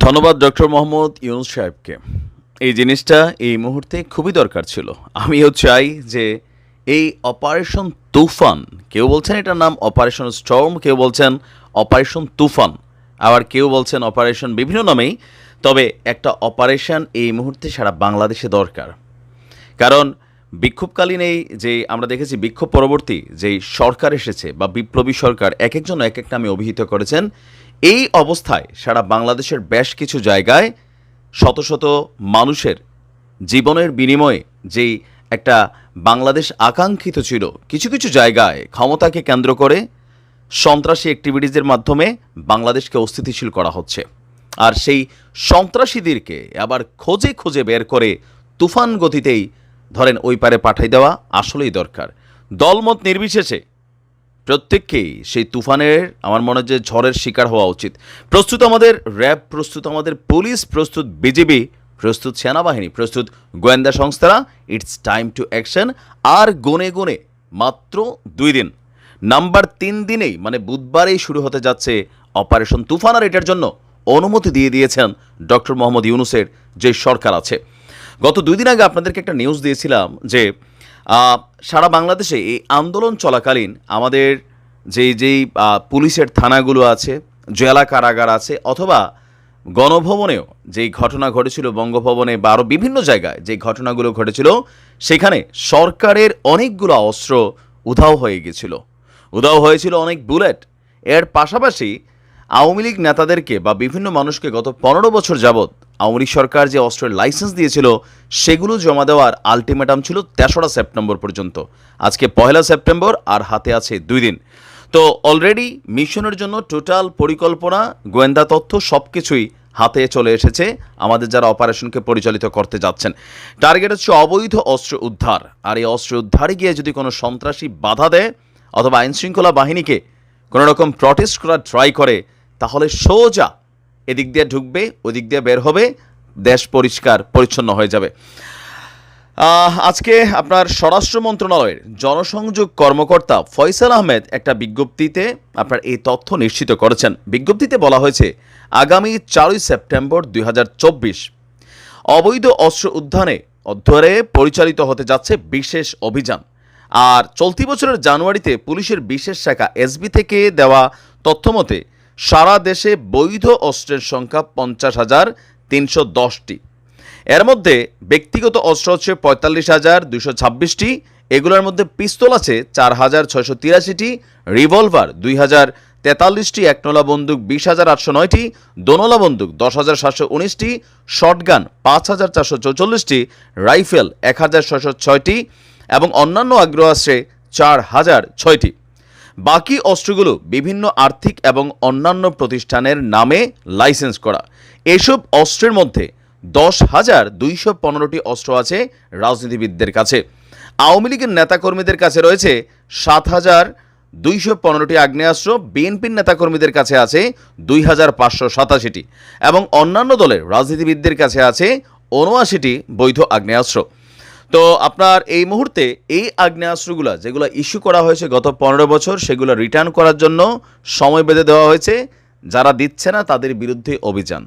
ধন্যবাদ, ডক্টর মোহাম্মদ ইউনুস সাহেবকে। এই জিনিসটা এই মুহূর্তে খুবই দরকার ছিল। আমিও চাই যে এই অপারেশন তুফান, কেউ বলছেন এটার নাম অপারেশন স্টর্ম, কেউ বলছেন অপারেশন তুফান, আবার কেউ বলছেন অপারেশন বিভিন্ন নামেই, তবে একটা অপারেশন এই মুহূর্তে সারা বাংলাদেশে দরকার। কারণ বিক্ষোভকালীন এই যে আমরা দেখেছি বিক্ষোভ পরবর্তী যেই সরকার এসেছে বা বিপ্লবী সরকার এক একজন এক এক নামে অভিহিত করেছেন এই অবস্থায় সারা বাংলাদেশের বেশ কিছু জায়গায় শত শত মানুষের জীবনের বিনিময়ে যেই একটা বাংলাদেশ আকাঙ্ক্ষিত ছিল, কিছু কিছু জায়গায় ক্ষমতাকে কেন্দ্র করে সন্ত্রাসী অ্যাক্টিভিটিসের মাধ্যমে বাংলাদেশকে অস্থিতিশীল করা হচ্ছে। আর সেই সন্ত্রাসীদেরকে আবার খোঁজে খুঁজে বের করে তুফান গতিতেই ধরেন ওই পারে পাঠাই দেওয়া আসলেই দরকার। দলমত নির্বিশেষে প্রত্যেককেই সেই তুফানের, আমার মনে যে ঝড়ের শিকার হওয়া উচিত। প্রস্তুত আমাদের র্যাব, প্রস্তুত আমাদের পুলিশ, প্রস্তুত বিজেপি প্রস্তুত সেনাবাহিনী, প্রস্তুত গোয়েন্দা সংস্থারা, ইটস টাইম টু অ্যাকশন। আর গুনে গুনে, মাত্র দুই দিন। নাম্বার তিন দিনেই মানে বুধবারেই শুরু হতে যাচ্ছে অপারেশন তুফান, আর এটার জন্য অনুমতি দিয়ে দিয়েছেন ডক্টর মোহাম্মদ ইউনুসের যে সরকার আছে। গত দুই দিন আগে আপনাদেরকে একটা নিউজ দিয়েছিলাম যে সারা বাংলাদেশে এই আন্দোলন চলাকালীন আমাদের যেই যেই পুলিশের থানাগুলো আছে, জেলা কারাগার আছে, অথবা গণভবনেও যেই ঘটনা ঘটেছিল বঙ্গভবনে বা আরও বিভিন্ন জায়গায় যে ঘটনাগুলো ঘটেছিল, সেখানে সরকারের অনেকগুলো অস্ত্র উধাও হয়ে গেছিল। উধাও হয়েছিল অনেক বুলেট। এর পাশাপাশি আওয়ামী লীগ নেতাদেরকে বা বিভিন্ন মানুষকে গত পনেরো বছর যাবৎ আওয়ামী সরকার যে অস্ত্রের লাইসেন্স দিয়েছিল, সেগুলো জমা দেওয়ার আলটিমেটাম ছিল তেসরা সেপ্টেম্বর পর্যন্ত। আজকে পয়লা সেপ্টেম্বর আর হাতে আছে দুই দিন। তো অলরেডি মিশনের জন্য টোটাল পরিকল্পনা, গোয়েন্দা তথ্য সব কিছুই হাতে চলে এসেছে। আমাদের যারা অপারেশনকে পরিচালিত করতে যাচ্ছেন টার্গেট হচ্ছে অবৈধ অস্ত্র উদ্ধার। আর এই অস্ত্র উদ্ধারে গিয়ে যদি কোনো সন্ত্রাসী বাধা দেয়, অথবা আইনশৃঙ্খলা বাহিনীকে কোনো রকম প্রটেস্ট করার ট্রাই করে, তাহলে সোজা এদিক দিয়ে ঢুকবে, ওদিক দিয়ে বের হবে, দেশ পরিষ্কার, পরিচ্ছন্ন হয়ে যাবে। আজকে আপনার স্বরাষ্ট্র মন্ত্রণালয়ের জনসংযোগ কর্মকর্তা ফয়সাল আহমেদ একটা বিজ্ঞপ্তিতে আপনার এই তথ্য নিশ্চিত করেছেন। বিজ্ঞপ্তিতে বলা হয়েছে, আগামী চারই সেপ্টেম্বর দুই হাজার চব্বিশ অবৈধ অস্ত্র উদ্ধারে অধ্যরে পরিচালিত হতে যাচ্ছে বিশেষ অভিযান। আর চলতি বছরের জানুয়ারিতে পুলিশের বিশেষ শাখা এসবি থেকে দেওয়া তথ্যমতে সারা দেশে বৈধ অস্ত্রের সংখ্যা পঞ্চাশ হাজার তিনশো দশটি। এর মধ্যে ব্যক্তিগত অস্ত্র হচ্ছে পঁয়তাল্লিশ হাজার দুশো ছাব্বিশটি, এগুলোর মধ্যে পিস্তল আছে চার হাজার ছয়শো তিরাশিটি, রিভলভার দুই হাজার তেতাল্লিশটি, একনলা বন্দুক বিশ হাজার আটশো নয়টি, দোনলা বন্দুক দশ হাজার সাতশো উনিশটি, শটগান পাঁচ হাজার চারশো চৌচল্লিশটি, রাইফেল এক হাজার ছয়শো ছয়টি এবং অন্যান্য আগ্রহ আছে চার হাজার ছয়টি। বাকি অস্ত্রগুলো বিভিন্ন আর্থিক এবং অন্যান্য প্রতিষ্ঠানের নামে লাইসেন্স করা। এসব অস্ত্রের মধ্যে দশ হাজার দুইশো পনেরোটি অস্ত্র আছে রাজনীতিবিদদের কাছে। আওয়ামী লীগের নেতাকর্মীদের কাছে রয়েছে সাত হাজার দুইশো পনেরোটি আগ্নেয়াস্ত্র, বিএনপির নেতাকর্মীদের কাছে আছে দুই হাজার পাঁচশো সাতাশিটি এবং অন্যান্য দলের রাজনীতিবিদদের কাছে আছে উনআশিটি বৈধ আগ্নেয়াস্ত্র। তো আপনার এই মুহূর্তে এই আগ্নেয়াস্ত্রগুলো যেগুলো ইস্যু করা হয়েছে গত পনেরো বছর, সেগুলো রিটার্ন করার জন্য সময় বেঁধে দেওয়া হয়েছে। যারা দিচ্ছে না, তাদের বিরুদ্ধে অভিযান।